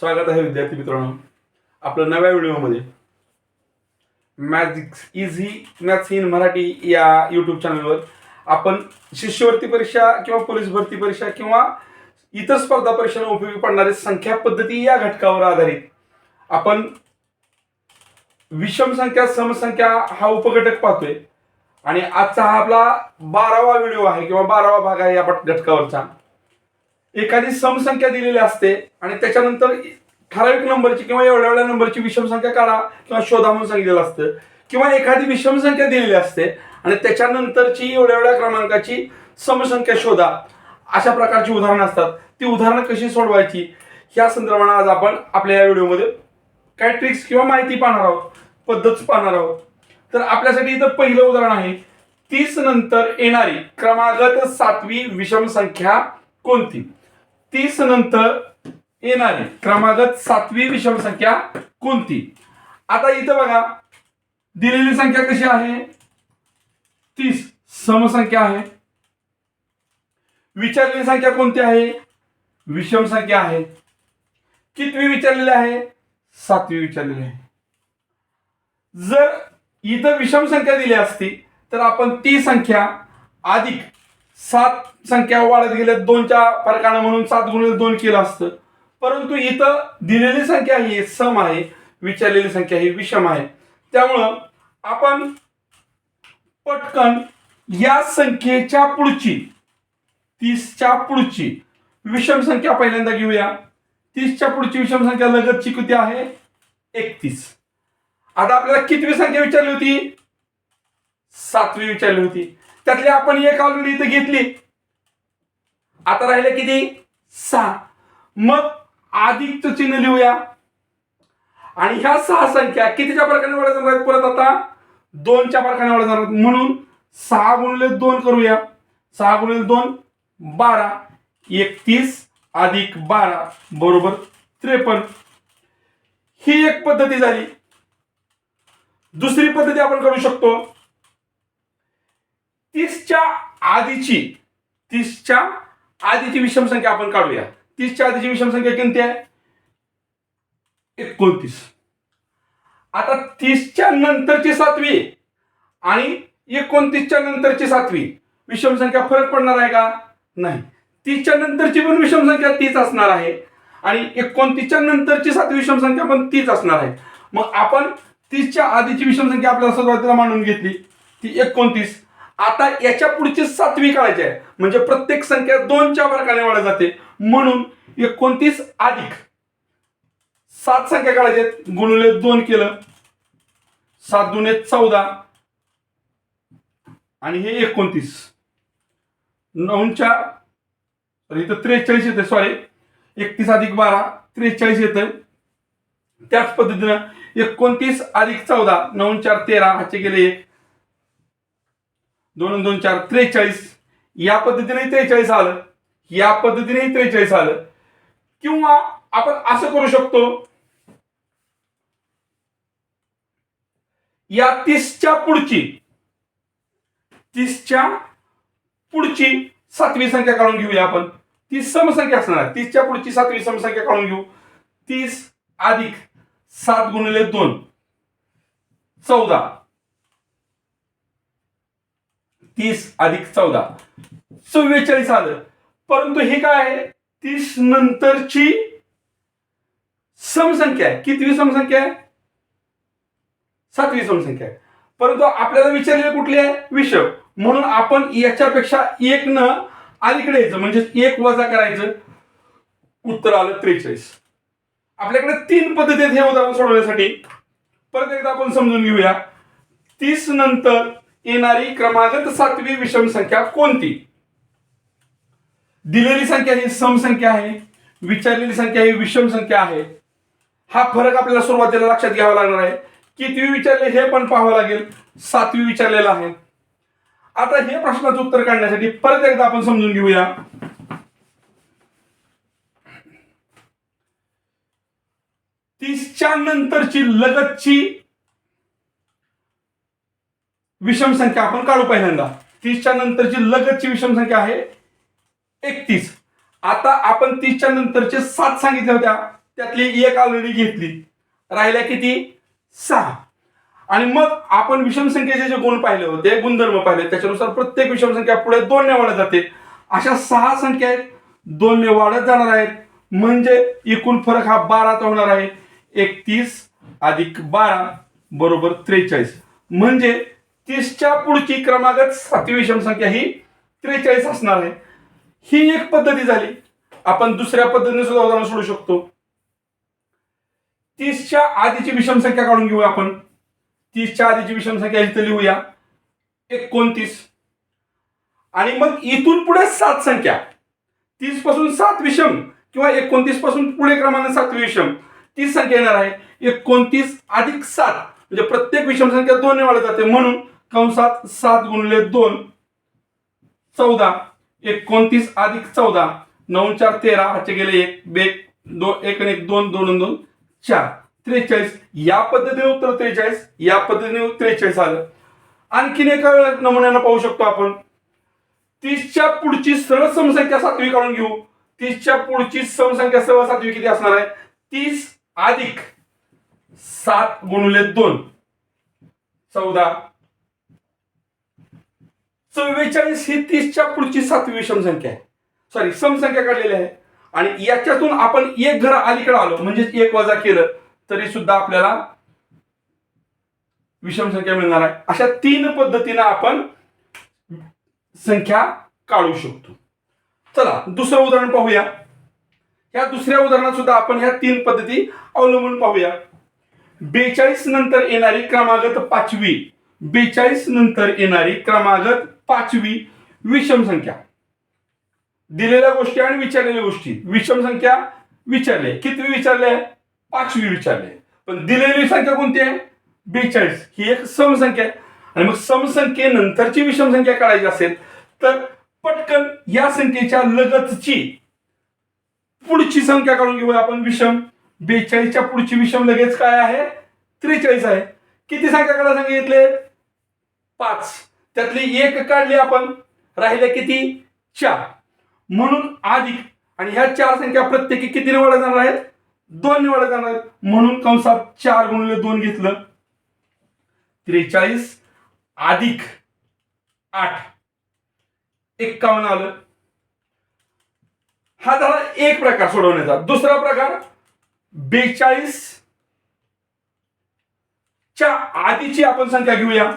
स्वागत आहे विद्यार्थी मित्रांनो. आपल्या नव्या व्हिडिओमध्ये. Magics easy maths in Marathi या यूट्यूब चॅनलवर आपण शिष्यवृत्ती परीक्षा किंवा पोलीस भरती परीक्षा किंवा इतर स्पर्धा परीक्षांना उपयोगी पडणारे संख्या पद्धती या घटकावर आधारित आपण विषम संख्या समसंख्या हा उपघटक पाहतोय. आणि आजचा हा आपला बारावा व्हिडिओ आहे किंवा बारावा भाग आहे या घटकावरचा. एखादी समसंख्या दिलेली असते आणि त्याच्यानंतर ठराविक नंबरची किंवा एवढ्या एवढ्या नंबरची विषम संख्या काढा किंवा शोधा म्हणून सांगितलेलं असतं. किंवा एखादी विषम संख्या दिलेली असते आणि त्याच्यानंतरची एवढ्या एवढ्या क्रमांकाची समसंख्या शोधा. अशा प्रकारची उदाहरणं असतात. ती उदाहरणं कशी सोडवायची? या संदर्भानं आज आपण आपल्या या व्हिडिओमध्ये काय ट्रिक्स किंवा माहिती पाहणार आहोत. पद्धत पाहणार आहोत. तर आपल्यासाठी इथं पहिलं उदाहरण आहे. तीस नंतर येणारी क्रमागत सातवी विषम संख्या कोणती? तीस नंतर येणारी क्रमागत सातवी विषम संख्या कोणती? आता इथं बघा. दिलेली संख्या कशी आहे? तीस. समसंख्या आहे. विचारलेली संख्या कोणती आहे? विषम संख्या आहे. कितवी विचारलेली आहे? सातवी विचारलेली आहे. जर इथं विषम संख्या दिली असती तर आपण ती संख्या अधिक सात संख्या वाढत गेल्या दोनच्या फरकानं म्हणून सात गुणिले दोन केलं असतं. परंतु इथं दिलेली संख्या ही सम आहे विचारलेली संख्या ही विषम आहे. त्यामुळं आपण पटकन या संख्येच्या पुढची तीसच्या पुढची विषम संख्या पहिल्यांदा घेऊया. तीसच्या पुढची विषम संख्या लगतची किती आहे? एकतीस. आता आपल्याला कितवी संख्या विचारली होती? सातवी विचारली होती. त्यातली आपण एक ऑलरेडी इथं घेतली. आता राहिले किती? सहा. मग अधिकचं चिन्ह लिहूया. आणि ह्या सहा संख्या कितीच्या फरकाने वाढत जाणार आहेत परत आता? दोनच्या फरकाने वाढत जाणार आहेत. म्हणून सहा गुणिले दोन करूया. सहा गुणिले दोन बारा. एकतीस अधिक बारा बरोबर त्रेपन्न. ही एक पद्धती झाली. दुसरी पद्धती आपण करू शकतो. तीसच्या आधीची तीसच्या आधीची विषम संख्या आपण काढूया. तीसच्या आधीची विषम संख्या कोणती आहे? एकोणतीस. आता तीसच्या नंतरची सातवी आणि एकोणतीसच्या नंतरची सातवी विषम संख्या फरक पडणार आहे का? नाही. तीसच्या नंतरची पण विषम संख्या तीच असणार आहे आणि एकोणतीसच्या नंतरची सातवी विषम संख्या पण तीच असणार आहे. मग आपण तीसच्या आधीची विषम संख्या आपल्याला सुरुवातीला मांडून घेतली ती एकोणतीस. आता याच्या पुढची सातवी काढायची आहे. म्हणजे प्रत्येक संख्या दोनच्या फरकाने वाढत जाते. म्हणून एकोणतीस अधिक सात संख्या काढायच्या आहेत. गुणिले दोन केलं. सात दुने चौदा. आणि हे एकोणतीस. नऊच्या इथं त्रेचाळीस येते सॉरी. एकतीस अधिक बारा त्रेचाळीस येतं त्याच पद्धतीनं एकोणतीस अधिक चौदा नऊ चार तेरा हाचे गेले एक. दोन दोन चार त्रेचाळीस. या पद्धतीने त्रेचाळीस आलं. या पद्धतीने त्रेचाळीस आलं. किंवा आपण असं करू शकतो या तीसच्या पुढची तीसच्या पुढची सातवी संख्या काढून घेऊया आपण. तीस समसंख्या असणार तीसच्या पुढची सातवी समसंख्या काढून घेऊ. तीस अधिक सात गुणिले दोन. चौदा. तीस अधिक चौदा. चव्वेचाळीस आलं. परंतु हे काय आहे? तीस नंतरची समसंख्या आहे. कितवी समसंख्या आहे? सातवी समसंख्या आहे. परंतु आपल्याला विचारलेले कुठले आहे? विषम म्हणून आपण याच्यापेक्षा एक न अलीकडे यायचं. म्हणजे एक वजा करायचं. उत्तर आलं त्रेचाळीस. आपल्याकडे तीन पद्धती आहेत हे उदाहरण सोडवण्यासाठी. परत एकदा आपण समजून घेऊया. तीस नंतर येणारी क्रमागत सातवी विषम संख्या कोणती? दिलेली संख्या ही समसंख्या आहे. विचारलेली संख्या ही विषम संख्या आहे. हा फरक आपल्याला सुरुवातीला लक्षात घ्यावा लागणार आहे. कितवी विचारले हे पण पाहावं लागेल. सातवी विचारलेलं आहे. आता हे प्रश्नाचं उत्तर काढण्यासाठी परत एकदा आपण समजून घेऊया. तीसच्या नंतरची लगतची विषम संख्या आपण काढू पहिल्यांदा. तीसच्या नंतरची लगतची विषम संख्या आहे एकतीस. आता आपण तीसच्या नंतरचे सात सांगितल्या होत्या. त्यातली एक ऑलरेडी घेतली. राहिल्या किती? सहा. आणि मग आपण विषम संख्येचे जे गुण पाहिले होते गुणधर्म पाहिले त्याच्यानुसार प्रत्येक विषम संख्या पुढे दोनने वाढत जाते. अशा सहा संख्या आहेत. दोनने वाढत जाणार आहेत. म्हणजे एकूण फरक हा बाराचा होणार आहे. एकतीस अधिक बारा बरोबर त्रेचाळीस. म्हणजे तीसच्या पुढची क्रमागत सातवी विषम संख्या ही त्रेचाळीस असणार आहे. ही एक पद्धती झाली. आपण दुसऱ्या पद्धतीने सुद्धा उदाहरण सोडू शकतो. तीसच्या आधीची विषम संख्या काढून घेऊया आपण. तीसच्या आधीची विषम संख्या इथं लिहूया. एकोणतीस. आणि मग इथून पुढे सात संख्या. तीसपासून सात विषम किंवा एकोणतीसपासून पुढे क्रमांक सातवी विषम. तीस संख्या येणार आहे. एकोणतीस अधिक सात. म्हणजे प्रत्येक विषम संख्या दोन वाढत जाते. म्हणून कंसात सात गुणले दोन चौदा एकोणतीस अधिक चौदा नऊ चार तेरा हाचे गेले एक बेक दोन एक आणि एक दोन दोन दोन चार. त्रेचाळीस. या पद्धतीने उत्तर त्रेचाळीस या पद्धतीने त्रेचाळीस आलं. आणखीन एका नमुन्यानं पाहू शकतो आपण. तीसच्या पुढची सरळ समसंख्या सातवी काढून घेऊ. तीसच्या पुढची समसंख्या सरळ सातवी किती असणार आहे? तीस अधिक सात गुणले दोन. चौदा. चव्वेचाळीस ही तीसच्या पुढची सातवी विषमसंख्या आहे. सॉरी समसंख्या काढलेली आहे. आणि याच्यातून आपण एक घर अलीकडे आलो म्हणजे एक वजा केलं तरी सुद्धा आपल्याला विषम संख्या मिळणार आहे. अशा तीन पद्धतीनं आपण संख्या काढू शकतो. चला दुसरं उदाहरण पाहूया. या दुसऱ्या उदाहरणात सुद्धा आपण ह्या तीन पद्धती अवलंबून पाहूया. बेचाळीस नंतर येणारी क्रमागत पाचवी. बेचाळीस नंतर येणारी क्रमागत पाचवी विषम संख्या. दिलेल्या गोष्टी आणि विचारलेल्या गोष्टी. विषम संख्या विचारले. कितवी विचारले? पाचवी विचारले. पण दिलेली संख्या कोणती आहे? बेचाळीस. ही एक समसंख्या आहे. आणि मग समसंख्येनंतरची विषम संख्या काढायची असेल तर पटकन या संख्येच्या लगतची पुढची संख्या काढून घेऊया आपण विषम. बेचाळीसच्या पुढची विषम लगेच काय आहे? त्रेचाळीस आहे. किती संख्या काढा सांगितले? पाच. त्यातली एक काढली आपण राहिले किती? चार. म्हणून अधिक आणि ह्या चार संख्या प्रत्येकी किती निवडल्या जाणार आहेत? दोन निवडल्या जाणार आहेत. म्हणून कंसात चार गुणले दोन घेतलं. त्रेचाळीस. अधिक आठ. एक्कावन्न आलं. हा झाला एक प्रकार सोडवण्याचा. दुसरा प्रकार बेचाळीस. च्या आधीची आपण संख्या घेऊया.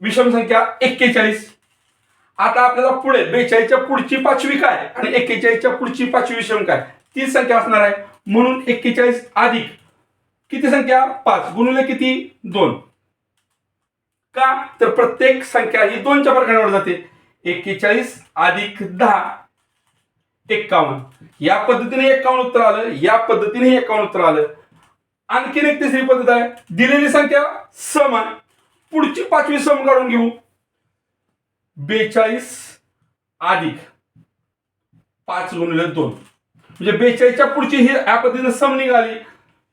विषम संख्या एक्केचाळीस. आता आपल्याला पुढे बेचाळीसच्या पुढची पाचवी काय आणि एक्केचाळीसच्या पुढची पाचवी विषम काय? तीच संख्या असणार आहे. म्हणून एक्केचाळीस अधिक. किती संख्या? पाच. गुणिले किती? दोन. का? तर प्रत्येक संख्या ही दोनच्या प्रकारावर जाते. एक्केचाळीस अधिक दहा. एक्कावन्न. या पद्धतीने एक्कावन्न उत्तर आलं. या पद्धतीने एक्कावन्न उत्तर आलं. आणखीन एक तिसरी पद्धत आहे. दिलेली संख्या समान. पुढची पाचवी सम काढून घेऊ. बेचाळीस अधिक पाच गुणिले दोन. म्हणजे बेचाळीसच्या पुढची ही या पद्धतीने सम निघाली.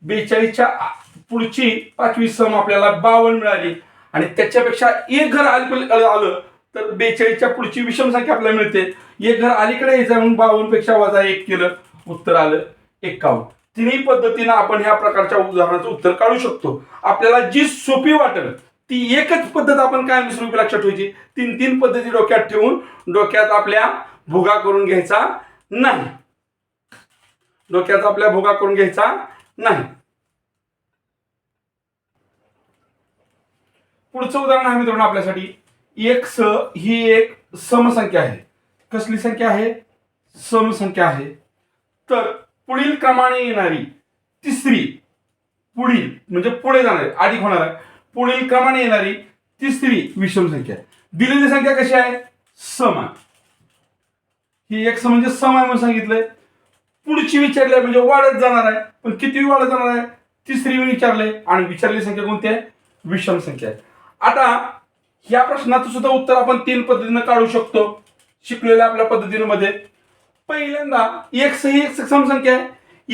बेचाळीसच्या पुढची पाचवी सम आपल्याला बावन्न मिळाली. आणि त्याच्यापेक्षा एक घर अलीकडे आलं तर बेचाळीसच्या पुढची विषम संख्या आपल्याला मिळते. एक घर अलीकडे यायचं म्हणून बावन्नपेक्षा वजा एक केलं उत्तर आलं एक्कावन्न तिन्ही पद्धतीनं आपण ह्या प्रकारच्या उदाहरणाचं उत्तर काढू शकतो. आपल्याला जी सोपी वाटेल ती एकच पद्धत आपण काय स्वरूपी लक्षात ठेवायची. तीन तीन पद्धती डोक्यात ठेवून डोक्यात आपल्या भुगा करून घ्यायचा नाही. डोक्यात आपल्या भुगा करून घ्यायचा नाही. पुढचं उदाहरण आहे मित्रांनो आपल्यासाठी. एक स ही एक समसंख्या आहे. कसली संख्या आहे? समसंख्या आहे. तर पुढील क्रमाने येणारी तिसरी पुढील म्हणजे पुढे जाणारी अधिक होणार आहे. पुढील क्रमाने येणारी तिसरी विषम संख्या. दिलेली संख्या कशी आहे? समान. ही एक सम म्हणजे समान म्हणून सांगितलंय. पुढची विचारली म्हणजे वाढत जाणार आहे. पण किती वाढत जाणार आहे? तिसरी विचारले आणि विचारलेली संख्या कोणती आहे? विषम संख्या आहे. आता या प्रश्नाचं सुद्धा उत्तर आपण तीन पद्धतीनं काढू शकतो. शिकलेल्या आपल्या पद्धतीमध्ये. पहिल्यांदा एक्स ही एक सम संख्या आहे.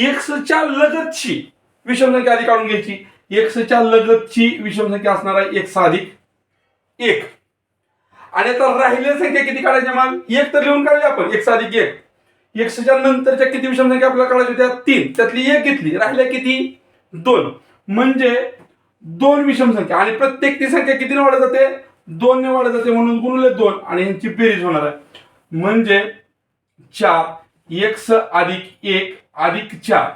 एक्सच्या लगतची विषम संख्या आधी काढून घ्यायची. एक्सच्या लगतची विषम संख्या असणार आहे एक्स अधिक एक. आणि आता राहिलेल्या संख्या किती काढायच्या मग? एक तर लिहून काढली आपण एक्स अधिक एक. एक्सच्या नंतरच्या किती विषम संख्या आपल्याला काढायच्या त्या तीन. त्यातली एक घेतली राहिल्या किती? दोन. म्हणजे दोन विषम संख्या आणि प्रत्येक ती संख्या कितीने वाढत जाते? दोनने वाढत जाते म्हणून गुणले दोन. आणि यांची बेरीज होणार आहे. म्हणजे चार एक्स अधिक एक अधिक चार.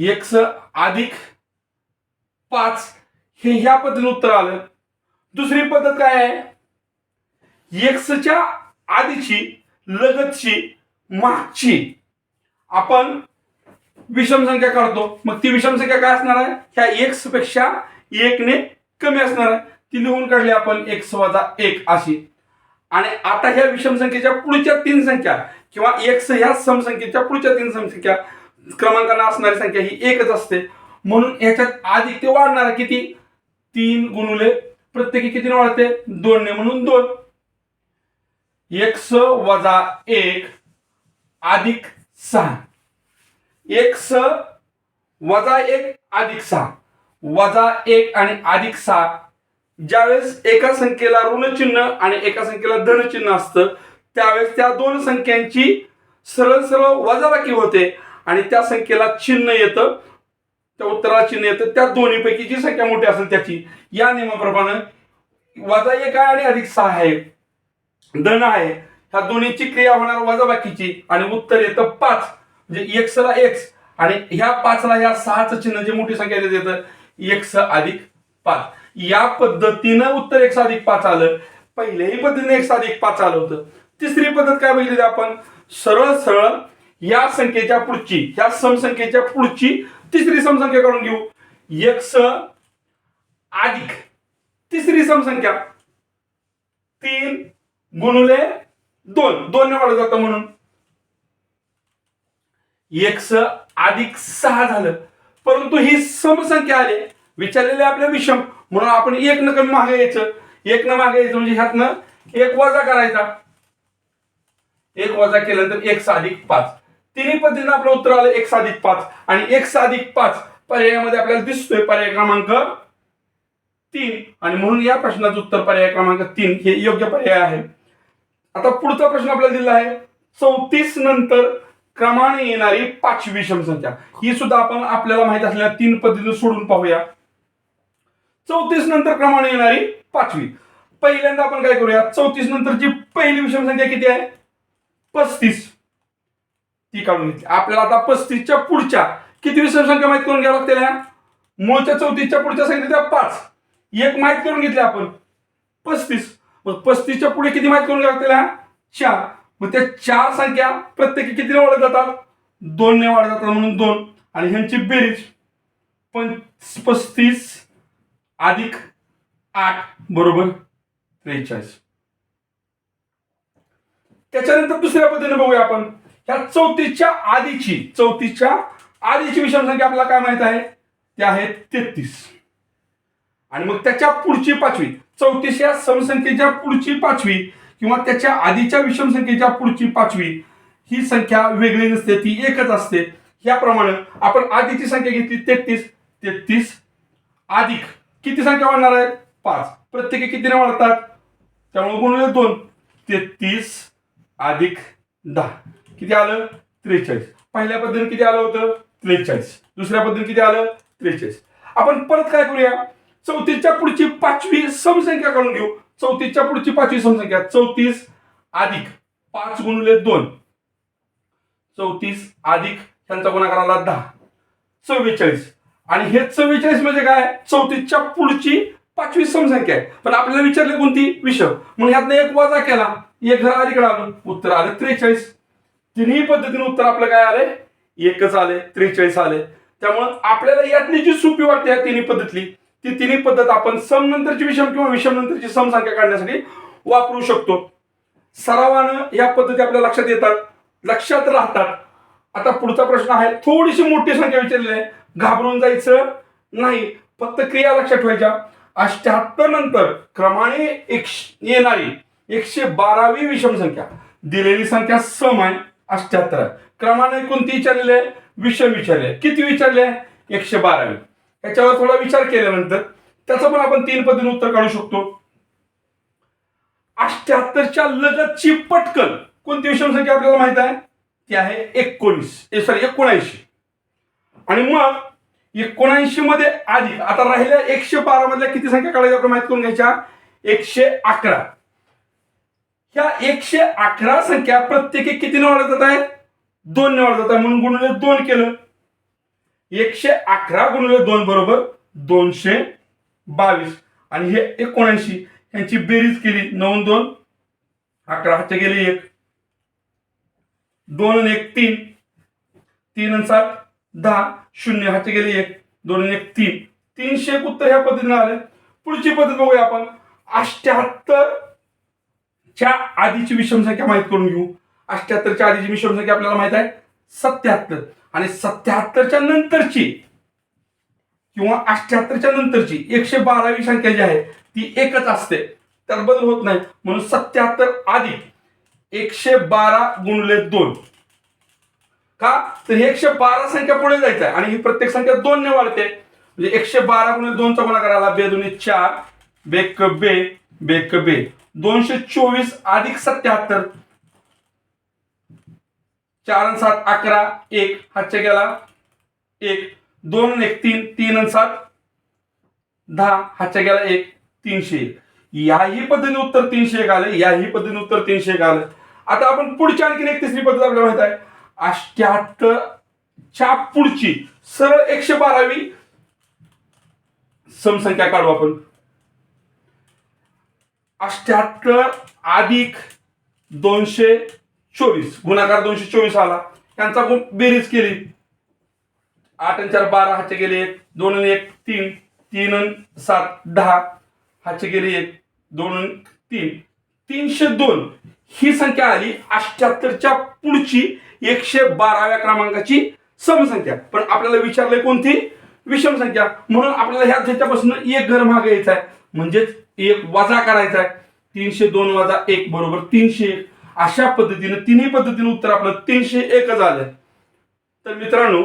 एक्स अधिक पाच हे ह्या पद्धतीने उत्तर आलं. दुसरी पद्धत काय आहे? एक्सच्या आधीची लगतची मागची. आपण विषम संख्या काढतो. मग ती विषम संख्या काय असणार आहे? ह्या एक्सपेक्षा एकने कमी असणार आहे. ती लिहून काढली आपण एक्स वजा एक अशी. आणि आता ह्या विषम संख्येच्या पुढच्या तीन संख्या किंवा एक्स ह्या समसंख्येच्या पुढच्या तीन समसंख्या क्रमांकांना असणारी संख्या ही एकच असते. म्हणून ह्याच्यात आधी ते वाढणार किती? तीन गुणुले. प्रत्येकी किती वाढते? दोनने म्हणून दोन. एक्स वजा एक अधिक सहा. एक्स वजा एक अधिक सहा. वजा एक आणि अधिक सहा. ज्यावेळेस एका संख्येला ऋणचिन्ह आणि एका संख्येला धनचिन्ह असतं त्यावेळेस त्या दोन संख्यांची सरळ सरळ वजाबाकी होते. आणि त्या संख्येला चिन्ह येतं. त्या उत्तराला चिन्ह येतं. त्या दोन्हीपैकी जी संख्या मोठी असेल त्याची या नियमाप्रमाणे वजा एक आहे आणि अधिक सहा आहे. धन आहे. ह्या दोन्हीची क्रिया होणार वजाबाकीची आणि उत्तर येतं पाच. म्हणजे एक्सला एक्स आणि ह्या पाचला ह्या सहाचं चिन्ह जे मोठी संख्या देत येतं एक्स अधिक पाच. या पद्धतीनं उत्तर एक्स अधिक पाच आलं. पहिल्याही पद्धतीने एक्स अधिक पाच आलं होतं. तिसरी पद्धत काय बघितली आपण? सरळ सरळ या संख्येच्या पुढची या समसंख्येच्या पुढची तिसरी समसंख्या काढून घेऊ. एक्स अधिक तिसरी समसंख्या. तीन गुणुले दोन. दोन वाढत जातं म्हणून. एक्स अधिक सहा झालं. परंतु ही समसंख्या आली. विचारलेले आपल्या विषम. म्हणून आपण एक न कमी मागे यायचं. एक न मागे यायचं म्हणजे ह्यातनं एक वजा करायचा. एक वजा केलं तर एक अधिक पाच. तिन्ही पद्धतीने आपलं उत्तर आलं एक साधिक पाच. आणि एक साधिक पाच पर्यायामध्ये आपल्याला दिसतोय पर्याय क्रमांक तीन. आणि म्हणून या प्रश्नाचं उत्तर पर्याय क्रमांक तीन हे योग्य पर्याय आहे. आता पुढचा प्रश्न आपल्याला दिला आहे. चौतीस नंतर क्रमाने येणारी पाचवी संख्या ही सुद्धा आपण आपल्याला माहीत असलेल्या तीन पद्धतीने सोडून पाहूया. चौतीस नंतर क्रमाने येणारी पाचवी. पहिल्यांदा आपण काय करूया? चौतीस नंतरची पहिली विषम संख्या किती आहे? पस्तीस. ती काढून घेतली. आपल्याला आता पस्तीसच्या पुढच्या किती विषम संख्या माहीत करून घ्यावं लागतील मूळच्या चौतीसच्या पुढच्या संख्या त्या पाच. एक माहीत करून घेतली आपण. पस्तीस. मग पस्तीसच्या पुढे किती माहीत करून घ्यावं लागतील चार. मग त्या चार संख्या प्रत्येकी कितीने वाढत जातात? दोनने वाढत जातात म्हणून दोन. आणि ह्यांची बेरीज पण पस्तीस अधिक आठ बरोबर त्रेचाळीस. त्याच्यानंतर दुसऱ्या पद्धतीने बघूया आपण. त्या चौतीसच्या आधीची चौतीसच्या आधीची विषम संख्या आपल्याला काय माहीत आहे? ते आहे तेहतीस. आणि मग त्याच्या पुढची पाचवी चौतीस या समसंख्येच्या पुढची पाचवी किंवा त्याच्या आधीच्या विषम संख्येच्या पुढची पाचवी ही संख्या वेगळी नसते ती एकच असते. याप्रमाणे आपण आधीची संख्या घेतली तेहतीस तेहतीस अधिक. किती संख्या वाढणार आहे? पाच. प्रत्येकी कितीने वाढतात? त्यामुळे गुणले दोन. तेहतीस अधिक दहा. किती आलं? त्रेचाळीस. पहिल्या पद्धतीने किती आलं होतं? त्रेचाळीस. दुसऱ्या पद्धतीने किती आलं? त्रेचाळीस. आपण परत काय करूया? चौतीसच्या पुढची पाचवी समसंख्या काढून घेऊ. चौतीसच्या पुढची पाचवी समसंख्या. चौतीस अधिक पाच गुणले दोन. चौतीस अधिक त्यांचा गुणाकार आला दहा. चव्वेचाळीस. आणि हे चव्वेचाळीस म्हणजे काय? चौतीसच्या पुढची पाचवी समसंख्या आहे. पण आपल्याला विचारले कोणती? विषय म्हणून ह्यातनं एक वजा केला. एक घर अधिक आलं उत्तर आलं त्रेचाळीस. तिन्ही पद्धतीने उत्तर आपलं काय आलंय? एकच आले त्रेचाळीस आले त्यामुळं आपल्याला यातली जी सोपी वाटते या तिन्ही पद्धतली ती तिन्ही पद्धत आपण सम नंतरची विषम किंवा विषम नंतरची सम संख्या काढण्यासाठी वापरू शकतो. सरावानं या पद्धती आपल्या लक्षात येतात लक्षात राहतात. आता पुढचा प्रश्न आहे थोडीशी मोठी संख्या विचारलेली आहे घाबरून जायचं नाही फक्त क्रिया लक्षात ठेवायच्या. अष्ट्याहत्तर नंतर क्रमाने एकशे येणारी एकशे बारावी विषम संख्या. दिलेली संख्या सम आहे. अष्ट्याहत्तर. क्रमाने कोणती विचारलेले विषय विषम विचारले किती विचारले? एकशे बारावे. याच्यावर थोडा विचार केल्यानंतर त्याचं पण आपण तीन पद्धतीने उत्तर काढू शकतो. अष्ट्याहत्तरच्या लगतची पटकन कोणती विषम संख्या आपल्याला माहीत आहे? ती आहे एकोणीस. सॉरी एकोणऐंशी. आणि मग एकोणऐंशी मध्ये आधी आता राहिल्या एकशे बारा मधल्या किती संख्या काढायच्या आपण माहीत करून घ्यायच्या? एकशे अकरा. ह्या एकशे अकरा संख्या प्रत्येकी कितीने वाढत जात आहे दोनने वाढत जात आहे म्हणून गुणले दोन केलं. एकशे अकरा गुणले दोन बरोबर दोनशे बावीस. आणि हे एकोणऐंशी यांची बेरीज केली. नऊ दोन अकरा हातचे गेले एक. दोन आणि एक तीन. तीन आणि सात दहा. शून्य हातचे गेले एक. दोन आणि एक तीन. तीनशे उत्तर ह्या पद्धतीने आले. पुढची पद्धत बघूया आपण. अष्ट्याहत्तर च्या आधीची विषमसंख्या माहीत करून घेऊ. अष्ट्याहत्तरच्या आधीची विषमसंख्या आपल्याला माहीत आहे सत्याहत्तर. आणि सत्याहत्तरच्या नंतरची किंवा अष्ट्याहत्तरच्या नंतरची एकशे बारावी संख्या जी आहे ती एकच असते. त्यात बदल होत नाही. म्हणून सत्याहत्तर अधिक एकशे बारा गुणले दोन. का? तर ही एकशे बारा संख्या पुढे जायचं आहे. आणि ही प्रत्येक संख्या दोन ने वाढते. म्हणजे एकशे बारा गुणिले दोनचा गुणाकार आला बे दोन्ही चार बेक बे बेक बे. दोनशे चोवीस अधिक सत्याहत्तर. चार आणि सात अकरा एक. हातच्या गेला. एक. दोन एक तीन. तीन आणि सात दहा. हातच्या गेला एक. तीनशे एक. याही पद्धतीने उत्तर तीनशे एक आलं याही पद्धतीने उत्तर तीनशे एक आलं. आता आपण पुढची आणखीन एक तिसरी पद्धत आपल्याला माहीत आहे. अष्ट्याहत्तर च्या पुढची सरळ एकशे बारावी समसंख्या काढू आपण. अष्ट्याहत्तर अधिक दोनशे चोवीस. गुणाकार दोनशे चोवीस आला. त्यांचा गुण बेरीज केली. आठ आणि चार बारा हाचे गेले एक. दोन आणि एक तीन. तीन आणि सात दहा हाचे गेले एक. दोन आणि तीन. तीनशे दोन. ही संख्या आली अष्ट्याहत्तरच्या पुढची एकशे बाराव्या क्रमांकाची समसंख्या. पण आपल्याला विचारलंय कोणती? विषम संख्या. म्हणून आपल्याला ह्या ह्याच्यापासून एक घर मागे यायचा आहे म्हणजेच एक वजा करायचा आहे तीनशे दोन वजा एक बरोबर तीनशे एक. अशा पद्धतीने तिन्ही पद्धतीने उत्तर आपलं तीनशे एकच आलंय तर मित्रांनो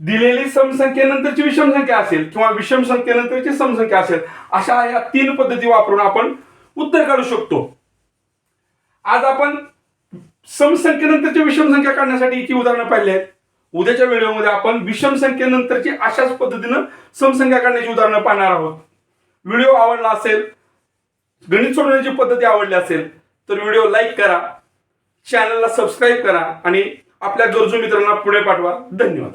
दिलेली समसंख्येनंतरची विषम संख्या असेल किंवा विषम संख्येनंतरची समसंख्या असेल अशा या तीन पद्धती वापरून आपण उत्तर काढू शकतो. आज आपण समसंख्येनंतरची विषम संख्या काढण्यासाठी इथे उदाहरणं पाहिली आहेत. उद्याच्या व्हिडिओमध्ये आपण विषम संख्येनंतरची अशाच पद्धतीनं समसंख्या काढण्याची उदाहरणं पाहणार आहोत. व्हिडिओ आवडला असेल गणित सोडवण्याची पद्धती आवडली असेल तर व्हिडिओ लाईक करा चॅनलला सबस्क्राईब करा आणि आपल्या गरजू मित्रांना पुढे पाठवा. धन्यवाद.